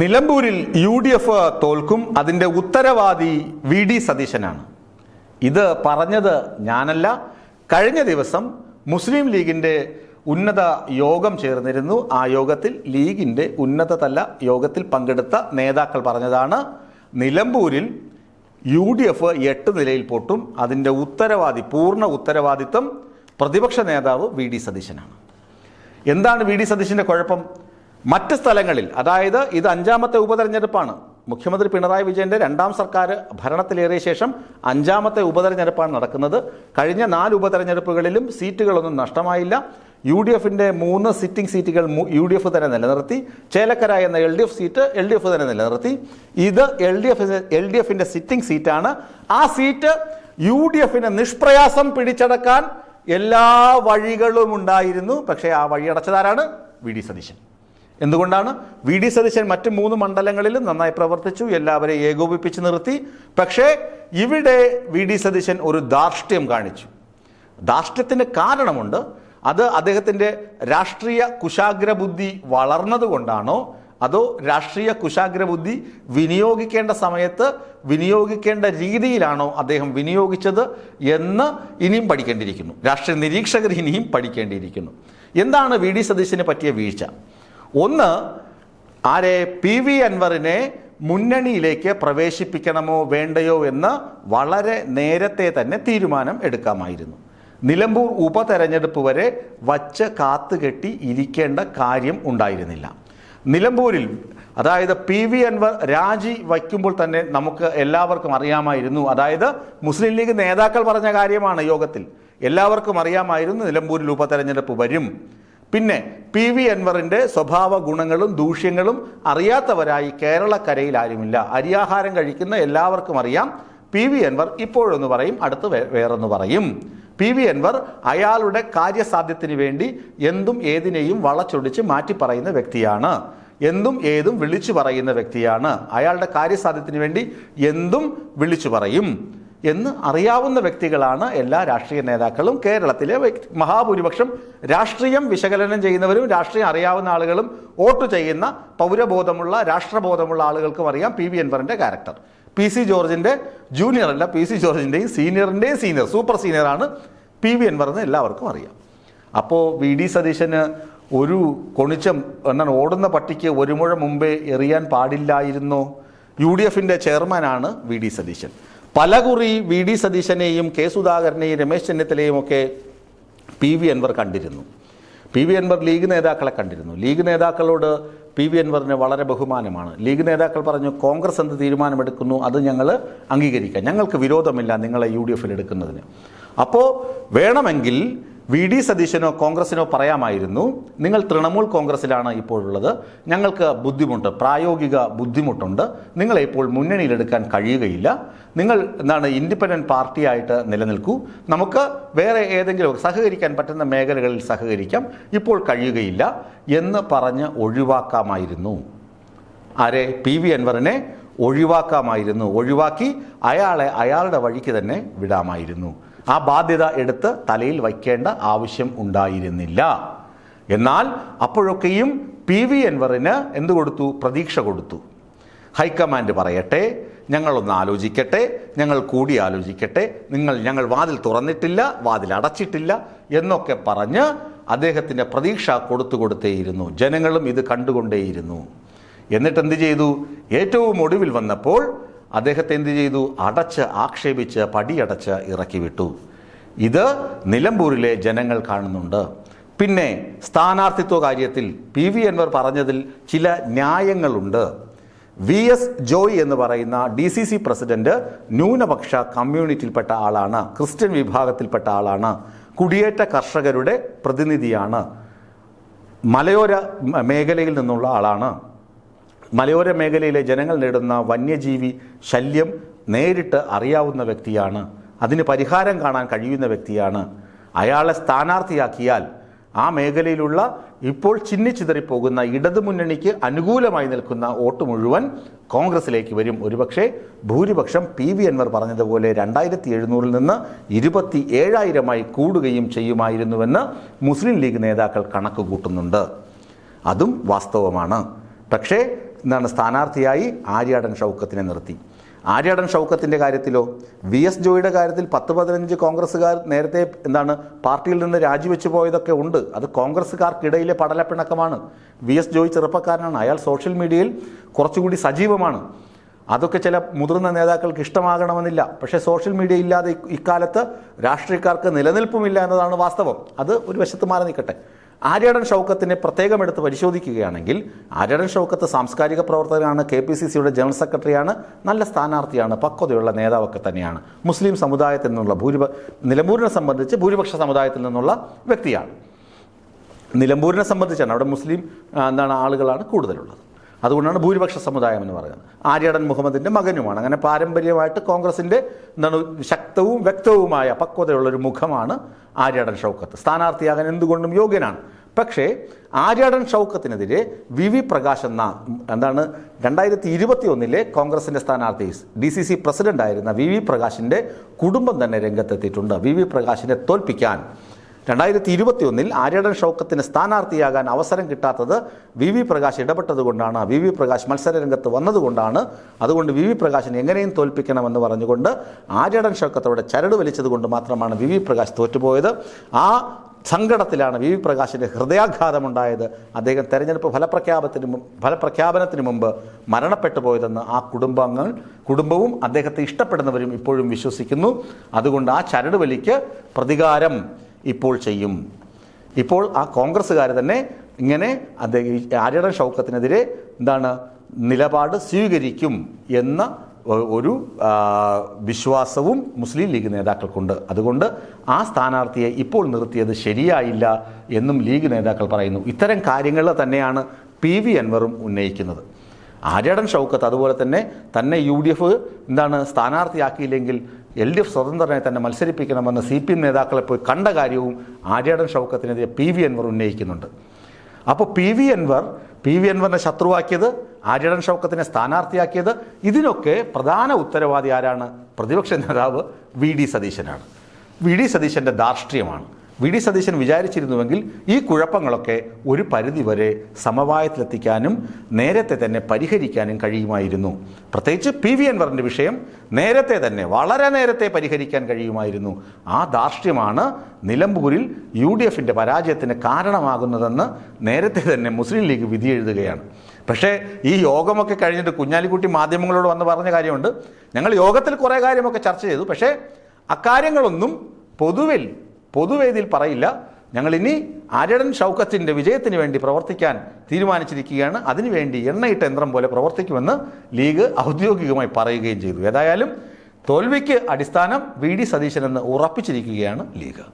നിലമ്പൂരിൽ U D F തോൽക്കും അതിന്റെ ഉത്തരവാദി വി ഡി സതീശനാണ്. ഇത് പറഞ്ഞത് ഞാനല്ല. കഴിഞ്ഞ ദിവസം മുസ്ലിം ലീഗിന്റെ ഉന്നത യോഗം ചേർന്നിരുന്നു. ആ യോഗത്തിൽ ലീഗിന്റെ ഉന്നതതല യോഗത്തിൽ പങ്കെടുത്ത നേതാക്കൾ പറഞ്ഞതാണ് നിലമ്പൂരിൽ യു ഡി എഫ് എട്ട് നിലയിൽ പൊട്ടും. അതിന്റെ ഉത്തരവാദി പൂർണ ഉത്തരവാദിത്വം പ്രതിപക്ഷ നേതാവ് വി ഡി സതീശനാണ്. എന്താണ് വി ഡി സതീശന്റെ കുഴപ്പം? മറ്റ് സ്ഥലങ്ങളിൽ അതായത് ഇത് അഞ്ചാമത്തെ ഉപതെരഞ്ഞെടുപ്പാണ്. മുഖ്യമന്ത്രി പിണറായി വിജയന്റെ രണ്ടാം സർക്കാർ ഭരണത്തിലേറിയ ശേഷം അഞ്ചാമത്തെ ഉപതെരഞ്ഞെടുപ്പാണ് നടക്കുന്നത്. കഴിഞ്ഞ നാല് ഉപതെരഞ്ഞെടുപ്പുകളിലും സീറ്റുകളൊന്നും നഷ്ടമായില്ല. യു ഡി എഫിന്റെ മൂന്ന് സിറ്റിംഗ് സീറ്റുകൾ യു ഡി എഫ് തന്നെ നിലനിർത്തി. ചേലക്കര എന്ന L D F seat L D F തന്നെ നിലനിർത്തി. ഇത് L D F L D എഫിന്റെ സിറ്റിംഗ് സീറ്റാണ്. ആ സീറ്റ് യു ഡി എഫിനെ നിഷ്പ്രയാസം പിടിച്ചടക്കാൻ എല്ലാ വഴികളും ഉണ്ടായിരുന്നു. പക്ഷേ ആ വഴി അടച്ചതാരാണ്? V D Satheesan. എന്തുകൊണ്ടാണ്? വി ഡി സതീശൻ മറ്റ് മൂന്ന് മണ്ഡലങ്ങളിലും നന്നായി പ്രവർത്തിച്ചു എല്ലാവരെയും ഏകോപിപ്പിച്ച് നിർത്തി. പക്ഷേ ഇവിടെ വി ഡി സതീശൻ ഒരു ധാർഷ്ട്യം കാണിച്ചു. ധാർഷ്ട്യത്തിന് കാരണമുണ്ട് അത് അദ്ദേഹത്തിന്റെ രാഷ്ട്രീയ കുശാഗ്ര ബുദ്ധി വളർന്നതുകൊണ്ടാണോ അതോ രാഷ്ട്രീയ കുശാഗ്ര ബുദ്ധി വിനിയോഗിക്കേണ്ട സമയത്ത് വിനിയോഗിക്കേണ്ട രീതിയിലാണോ അദ്ദേഹം വിനിയോഗിച്ചത് എന്ന് ഇനിയും പഠിക്കേണ്ടിയിരിക്കുന്നു. രാഷ്ട്രീയ നിരീക്ഷകർ ഇനിയും പഠിക്കേണ്ടിയിരിക്കുന്നു. എന്താണ് വി ഡി സതീശന് പറ്റിയ വീഴ്ച? ഒന്ന് ആരെ പി വി അൻവറിനെ മുന്നണിയിലേക്ക് പ്രവേശിപ്പിക്കണമോ വേണ്ടയോ എന്ന് വളരെ നേരത്തെ തന്നെ തീരുമാനം എടുക്കാമായിരുന്നു. നിലമ്പൂർ ഉപതെരഞ്ഞെടുപ്പ് വരെ വച്ച് കാത്തുകെട്ടി ഇരിക്കേണ്ട കാര്യം ഉണ്ടായിരുന്നില്ല. നിലമ്പൂരിൽ അതായത് പി വി അൻവർ രാജി വയ്ക്കുമ്പോൾ തന്നെ നമുക്ക് എല്ലാവർക്കും അറിയാമായിരുന്നു. അതായത് മുസ്ലിം ലീഗ് നേതാക്കൾ പറഞ്ഞ കാര്യമാണ് യോഗത്തിൽ. എല്ലാവർക്കും അറിയാമായിരുന്നു നിലമ്പൂരിൽ ഉപതെരഞ്ഞെടുപ്പ് വരും. പിന്നെ പി വി അൻവറിന്റെ സ്വഭാവ ഗുണങ്ങളും ദൂഷ്യങ്ങളും അറിയാത്തവരായി കേരളക്കരയിൽ ആരുമില്ല. അരിയാഹാരം കഴിക്കുന്ന എല്ലാവർക്കും അറിയാം. പി വി അൻവർ ഇപ്പോഴൊന്ന് പറയും അടുത്ത് വേറൊന്ന് പറയും. പി വി അൻവർ അയാളുടെ കാര്യസാധ്യത്തിന് വേണ്ടി എന്തും ഏതിനെയും വളച്ചൊടിച്ച് മാറ്റി പറയുന്ന വ്യക്തിയാണ്. എന്തും ഏതും വിളിച്ചു പറയുന്ന വ്യക്തിയാണ്. അയാളുടെ കാര്യസാധ്യത്തിന് വേണ്ടി എന്തും വിളിച്ചു പറയും. എന്ന് അറിയാവുന്ന വ്യക്തികളാണ് എല്ലാ രാഷ്ട്രീയ നേതാക്കളും കേരളത്തിലെ മഹാഭൂരിപക്ഷം രാഷ്ട്രീയം വിശകലനം ചെയ്യുന്നവരും രാഷ്ട്രീയം അറിയാവുന്ന ആളുകളും വോട്ട് ചെയ്യുന്ന പൗരബോധമുള്ള രാഷ്ട്രബോധമുള്ള ആളുകൾക്കും അറിയാം പി വി അൻവറിന്റെ ക്യാരക്ടർ. പി സി ജോർജിന്റെ ജൂനിയർ അല്ല പി സി ജോർജിന്റെയും സീനിയറിന്റെയും സീനിയർ സൂപ്പർ സീനിയറാണ് പി വി അൻവർ എന്ന് എല്ലാവർക്കും അറിയാം. അപ്പോൾ വി ഡി സതീശന് ഒരു കൊണിച്ചം എന്നാൽ ഓടുന്ന പട്ടിക്ക് ഒരു മുഴ മുമ്പേ എറിയാൻ പാടില്ലായിരുന്നോ. യു ഡി എഫിന്റെ ചെയർമാനാണ് വി ഡി സതീശൻ. പലകുറി വി ഡി സതീശനെയും കെ സുധാകരനെയും രമേശ് ചെന്നിത്തലയും ഒക്കെ പി വി അൻവർ കണ്ടിരുന്നു. പി വി അൻവർ ലീഗ് നേതാക്കളെ കണ്ടിരുന്നു. ലീഗ് നേതാക്കളോട് പി വി അൻവറിന് വളരെ ബഹുമാനമാണ്. ലീഗ് നേതാക്കൾ പറഞ്ഞു കോൺഗ്രസ് എന്ത് തീരുമാനമെടുക്കുന്നു? അത് ഞങ്ങൾ അംഗീകരിക്കാം. ഞങ്ങൾക്ക് വിരോധമില്ല നിങ്ങളെ യു ഡി എഫിൽ എടുക്കുന്നതിന്. അപ്പോൾ വേണമെങ്കിൽ വി ഡി സതീശനോ കോൺഗ്രസിനോ പറയാമായിരുന്നു നിങ്ങൾ തൃണമൂൽ കോൺഗ്രസിലാണ് ഇപ്പോഴുള്ളത് ഞങ്ങൾക്ക് ബുദ്ധിമുട്ട് പ്രായോഗിക ബുദ്ധിമുട്ടുണ്ട് നിങ്ങളെ ഇപ്പോൾ മുന്നണിയിലെടുക്കാൻ കഴിയുകയില്ല നിങ്ങൾ എന്താണ് ഇൻഡിപെൻഡന്റ് പാർട്ടിയായിട്ട് നിലനിൽക്കൂ നമുക്ക് വേറെ ഏതെങ്കിലും സഹകരിക്കാൻ പറ്റുന്ന മേഖലകളിൽ സഹകരിക്കാം ഇപ്പോൾ കഴിയുകയില്ല എന്ന് പറഞ്ഞ് ഒഴിവാക്കാമായിരുന്നു. ആരെ? പി. വി. അൻവറിനെ ഒഴിവാക്കാമായിരുന്നു. ഒഴിവാക്കി അയാളെ അയാളുടെ വഴിക്ക് തന്നെ വിടാമായിരുന്നു. ആ ബാധ്യത എടുത്ത് തലയിൽ വയ്ക്കേണ്ട ആവശ്യം ഉണ്ടായിരുന്നില്ല. എന്നാൽ അപ്പോഴൊക്കെയും പി വി എൻവറിന് എന്ത് കൊടുത്തു? പ്രതീക്ഷ കൊടുത്തു. ഹൈക്കമാൻഡ് പറയട്ടെ ഞങ്ങളൊന്ന് ആലോചിക്കട്ടെ ഞങ്ങൾ കൂടി ആലോചിക്കട്ടെ നിങ്ങൾ ഞങ്ങൾ വാതിൽ തുറന്നിട്ടില്ല വാതിൽ അടച്ചിട്ടില്ല എന്നൊക്കെ പറഞ്ഞ് അദ്ദേഹത്തിന്റെ പ്രതീക്ഷ കൊടുത്തു കൊടുത്തേയിരുന്നു. ജനങ്ങളും ഇത് കണ്ടുകൊണ്ടേയിരുന്നു. എന്നിട്ട് എന്ത് ചെയ്തു? ഏറ്റവും ഒടുവിൽ വന്നപ്പോൾ അദ്ദേഹത്തെ എന്ത് ചെയ്തു? അടച്ച് ആക്ഷേപിച്ച് പടിയടച്ച് ഇറക്കി വിട്ടു ഇത് നിലമ്പൂരിലെ ജനങ്ങൾ കാണുന്നുണ്ട്. പിന്നെ സ്ഥാനാർത്ഥിത്വ കാര്യത്തിൽ പി വി അൻവർ പറഞ്ഞതിൽ ചില ന്യായങ്ങളുണ്ട്. വി എസ് ജോയ് എന്ന് പറയുന്ന ഡി സി സി പ്രസിഡന്റ് ന്യൂനപക്ഷ കമ്മ്യൂണിറ്റിയിൽപ്പെട്ട ആളാണ് ക്രിസ്ത്യൻ വിഭാഗത്തിൽപ്പെട്ട ആളാണ് കുടിയേറ്റ കർഷകരുടെ പ്രതിനിധിയാണ് മലയോര മേഖലയിൽ നിന്നുള്ള ആളാണ്. മലയോര മേഖലയിലെ ജനങ്ങൾ നേടുന്ന വന്യജീവി ശല്യം നേരിട്ട് അറിയാവുന്ന വ്യക്തിയാണ്. അതിന് പരിഹാരം കാണാൻ കഴിയുന്ന വ്യക്തിയാണ്. അയാളെ സ്ഥാനാർത്ഥിയാക്കിയാൽ ആ മേഖലയിലുള്ള ഇപ്പോൾ ചിന്നിച്ചിതറിപ്പോകുന്ന ഇടതുമുന്നണിക്ക് അനുകൂലമായി നിൽക്കുന്ന വോട്ട് മുഴുവൻ കോൺഗ്രസിലേക്ക് വരും. ഒരുപക്ഷെ ഭൂരിപക്ഷം പി വി അൻവർ പറഞ്ഞതുപോലെ രണ്ടായിരത്തി എഴുന്നൂറിൽ നിന്ന് ഇരുപത്തി ഏഴായിരമായി കൂടുകയും ചെയ്യുമായിരുന്നുവെന്ന് മുസ്ലിം ലീഗ് നേതാക്കൾ കണക്ക് കൂട്ടുന്നുണ്ട്. അതും വാസ്തവമാണ്. പക്ഷേ എന്താണ് സ്ഥാനാർത്ഥിയായി ആര്യാടൻ ഷൗക്കത്തിനെ നിർത്തി. ആര്യാടൻ ഷൗക്കത്തിന്റെ കാര്യത്തിലോ വി എസ് ജോയിയുടെ കാര്യത്തിൽ പത്ത് പതിനഞ്ച് കോൺഗ്രസ്സുകാർ നേരത്തെ എന്താണ് പാർട്ടിയിൽ നിന്ന് രാജിവെച്ചു പോയതൊക്കെ ഉണ്ട്. അത് കോൺഗ്രസ്സുകാർക്കിടയിലെ പടലപ്പിണക്കമാണ്. വി എസ് ജോയി ചെറുപ്പക്കാരനാണ്. അയാൾ സോഷ്യൽ മീഡിയയിൽ കുറച്ചുകൂടി സജീവമാണ്. അതൊക്കെ ചില മുതിർന്ന നേതാക്കൾക്ക് ഇഷ്ടമാകണമെന്നില്ല. പക്ഷേ സോഷ്യൽ മീഡിയ ഇല്ലാതെ ഇക്കാലത്ത് രാഷ്ട്രീയക്കാർക്ക് നിലനിൽപ്പുമില്ല എന്നതാണ് വാസ്തവം. അത് ഒരു വശത്ത് മാറി നിൽക്കട്ടെ. ആര്യാടൻ ഷൗക്കത്തിനെ പ്രത്യേകം എടുത്ത് പരിശോധിക്കുകയാണെങ്കിൽ ആര്യാടൻ ഷൗക്കത്ത് സാംസ്കാരിക പ്രവർത്തകനാണ് കെ പി സി സിയുടെ ജനറൽ സെക്രട്ടറിയാണ് നല്ല സ്ഥാനാർത്ഥിയാണ് പക്വതയുള്ള നേതാവൊക്കെ തന്നെയാണ്. മുസ്ലിം സമുദായത്തിൽ നിന്നുള്ള ഭൂരിപ നിലമ്പൂരിനെ സംബന്ധിച്ച് ഭൂരിപക്ഷ സമുദായത്തിൽ നിന്നുള്ള വ്യക്തിയാണ്. നിലമ്പൂരിനെ സംബന്ധിച്ചാണ് അവിടെ മുസ്ലിം എന്താണ് ആളുകളാണ് കൂടുതലുള്ളത്. അതുകൊണ്ടാണ് ഭൂരിപക്ഷ സമുദായം എന്ന് പറയുന്നത്. ആര്യടൻ മുഹമ്മദിന്റെ മകനുമാണ്. അങ്ങനെ പാരമ്പര്യമായിട്ട് കോൺഗ്രസിന്റെ എന്താണ് ശക്തവും വ്യക്തവുമായ പക്വതയുള്ളൊരു മുഖമാണ് ആര്യടൻ ഷൗക്കത്ത്. സ്ഥാനാർത്ഥിയാകാൻ എന്തുകൊണ്ടും യോഗ്യനാണ്. പക്ഷേ ആര്യാടൻ ഷൗക്കത്തിനെതിരെ വി വി പ്രകാശ് എന്ന എന്താണ് രണ്ടായിരത്തി ഇരുപത്തി ഒന്നിലെ കോൺഗ്രസിന്റെ സ്ഥാനാർത്ഥി ഡി സി സി പ്രസിഡന്റായിരുന്ന വി വി പ്രകാശിന്റെ കുടുംബം തന്നെ രംഗത്തെത്തിയിട്ടുണ്ട്. വി വി പ്രകാശിനെ തോൽപ്പിക്കാൻ രണ്ടായിരത്തി ഇരുപത്തി ഒന്നിൽ ആര്യടൻ ഷൗക്കത്തിന് സ്ഥാനാർത്ഥിയാകാൻ അവസരം കിട്ടാത്തത് വി വി പ്രകാശ് ഇടപെട്ടതുകൊണ്ടാണ് വി വി പ്രകാശ് മത്സരരംഗത്ത് വന്നതുകൊണ്ടാണ്. അതുകൊണ്ട് വി വി പ്രകാശിനെ എങ്ങനെയും തോൽപ്പിക്കണമെന്ന് പറഞ്ഞുകൊണ്ട് ആര്യടൻ ഷൗക്കത്തോടെ ചരട് വലിച്ചതുകൊണ്ട് മാത്രമാണ് വി വി പ്രകാശ് തോറ്റുപോയത്. ആ സങ്കടത്തിലാണ് വി വി പ്രകാശിന്റെ ഹൃദയാഘാതമുണ്ടായത്. അദ്ദേഹം തെരഞ്ഞെടുപ്പ് ഫലപ്രഖ്യാപനത്തിന് ഫലപ്രഖ്യാപനത്തിന് മുമ്പ് മരണപ്പെട്ടു പോയതെന്ന് ആ കുടുംബങ്ങൾ കുടുംബവും അദ്ദേഹത്തെ ഇഷ്ടപ്പെടുന്നവരും ഇപ്പോഴും വിശ്വസിക്കുന്നു. അതുകൊണ്ട് ആ ചരട് വലിക്ക് പ്രതികാരം ഇപ്പോൾ ചെയ്യും. ഇപ്പോൾ ആ കോൺഗ്രസ്സുകാർ തന്നെ ഇങ്ങനെ അദ്ദേഹം ആര്യടൻ ഷൗക്കത്തിനെതിരെ എന്താണ് നിലപാട് സ്വീകരിക്കും എന്ന ഒരു വിശ്വാസവും മുസ്ലിം ലീഗ് നേതാക്കൾക്കുണ്ട്. അതുകൊണ്ട് ആ സ്ഥാനാർത്ഥിയെ ഇപ്പോൾ നിർത്തിയത് ശരിയായില്ല എന്നും ലീഗ് നേതാക്കൾ പറയുന്നു. ഇത്തരം കാര്യങ്ങൾ തന്നെയാണ് പി വി അൻവറും ഉന്നയിക്കുന്നത്. ആര്യടൻ ഷൗക്കത്ത് അതുപോലെ തന്നെ തന്നെ യു ഡി എഫ് എന്താണ് സ്ഥാനാർത്ഥിയാക്കിയില്ലെങ്കിൽ എൽ ഡി എഫ് സ്വതന്ത്രനെ തന്നെ മത്സരിപ്പിക്കണമെന്ന് സി പി എം നേതാക്കളെ പോയി കണ്ട കാര്യവും ആര്യടൻ ഷൗക്കത്തിനെതിരെ പി വി അൻവർ ഉന്നയിക്കുന്നുണ്ട്. അപ്പോൾ P V Anvar P V അൻവറിനെ ശത്രുവാക്കിയത് ആര്യടൻ ഷൗക്കത്തിനെ സ്ഥാനാർത്ഥിയാക്കിയത് ഇതിനൊക്കെ പ്രധാന ഉത്തരവാദി ആരാണ്? പ്രതിപക്ഷ നേതാവ് വി ഡി സതീശനാണ്. വി ഡി സതീശന്റെ ധാർഷ്ട്യമാണ്. വി ഡി സതീശൻ വിചാരിച്ചിരുന്നുവെങ്കിൽ ഈ കുഴപ്പങ്ങളൊക്കെ ഒരു പരിധിവരെ സമവായത്തിലെത്തിക്കാനും നേരത്തെ തന്നെ പരിഹരിക്കാനും കഴിയുമായിരുന്നു. പ്രത്യേകിച്ച് പി വി അൻവറിന്റെ വിഷയം നേരത്തെ തന്നെ വളരെ നേരത്തെ പരിഹരിക്കാൻ കഴിയുമായിരുന്നു. ആ ധാർഷ്ട്യമാണ് നിലമ്പൂരിൽ യു ഡി എഫിന്റെ പരാജയത്തിന് കാരണമാകുന്നതെന്ന് നേരത്തെ തന്നെ മുസ്ലിം ലീഗ് വിധി എഴുതുകയാണ്. പക്ഷേ ഈ യോഗമൊക്കെ കഴിഞ്ഞിട്ട് കുഞ്ഞാലിക്കുട്ടി മാധ്യമങ്ങളോട് വന്ന് പറഞ്ഞ കാര്യമുണ്ട്. ഞങ്ങൾ യോഗത്തിൽ കുറേ കാര്യമൊക്കെ ചർച്ച ചെയ്തു. പക്ഷേ അക്കാര്യങ്ങളൊന്നും പൊതുവിൽ പൊതുവേദിയിൽ പറയില്ല. ഞങ്ങൾ ഇനി അരടൻ ഷൗക്കത്തിന്റെ വിജയത്തിന് വേണ്ടി പ്രവർത്തിക്കാൻ തീരുമാനിച്ചിരിക്കുകയാണ്. അതിനുവേണ്ടി എണ്ണയിട്ട യന്ത്രം പോലെ പ്രവർത്തിക്കുമെന്ന് ലീഗ് ഔദ്യോഗികമായി പറയുകയും ചെയ്തു. ഏതായാലും തോൽവിക്ക് അടിസ്ഥാനം വി ഡി സതീശനെന്ന് ഉറപ്പിച്ചിരിക്കുകയാണ് ലീഗ്.